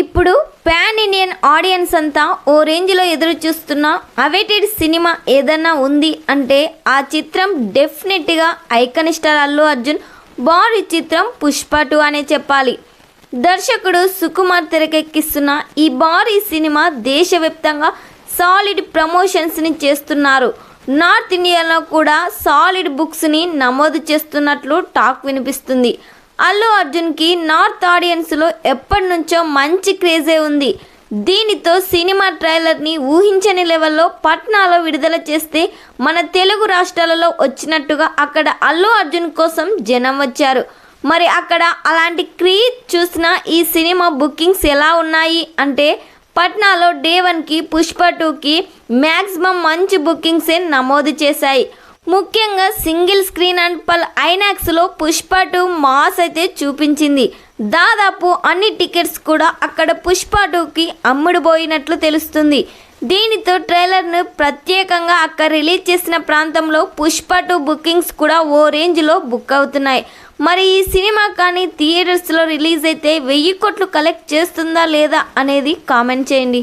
ఇప్పుడు pan Indian audience అంతా ఓ రేంజ్లో ఎదురు చూస్తున్న అవైటెడ్ సినిమా ఏదన్నా ఉంది అంటే ఆ చిత్రం డెఫినెట్గా icon star Allu Arjun body చిత్రం పుష్ప టూ అనే చెప్పాలి. దర్శకుడు సుకుమార్ తెరకెక్కిస్తున్న ఈ భారీ సినిమా దేశవ్యాప్తంగా సాలిడ్ ప్రమోషన్స్ని చేస్తున్నారు. నార్త్ ఇండియాలో కూడా సాలిడ్ బుక్స్ని నమోదు చేస్తున్నట్లు టాక్ వినిపిస్తుంది. అల్లు అర్జున్కి నార్త్ ఆడియన్స్లో ఎప్పటి నుంచో మంచి క్రేజే ఉంది. దీనితో సినిమా ట్రైలర్ని ఊహించని లెవెల్లో పట్నాలో విడుదల చేస్తే మన తెలుగు రాష్ట్రాలలో వచ్చినట్టుగా అక్కడ అల్లు అర్జున్ కోసం జనం వచ్చారు. మరి అక్కడ అలాంటి క్రీజ్ చూసిన ఈ సినిమా బుకింగ్స్ ఎలా ఉన్నాయి అంటే పట్నాలో డే వన్కి పుష్ప టూకి మ్యాక్సిమం మంచి బుకింగ్సే నమోదు చేశాయి. ముఖ్యంగా సింగిల్ స్క్రీన్ అండ్ పల్ ఐనాక్స్లో పుష్ప టూ మాస్ అయితే చూపించింది. దాదాపు అన్ని టికెట్స్ కూడా అక్కడ పుష్ప టూకి అమ్ముడుపోయినట్లు తెలుస్తుంది. దీనితో ట్రైలర్ను ప్రత్యేకంగా అక్కడ రిలీజ్ చేసిన ప్రాంతంలో పుష్ప టూ బుకింగ్స్ కూడా ఓ రేంజ్లో బుక్ అవుతున్నాయి. మరి ఈ సినిమా కానీ థియేటర్స్లో రిలీజ్ అయితే వెయ్యి కోట్లు కలెక్ట్ చేస్తుందా లేదా అనేది కామెంట్ చేయండి.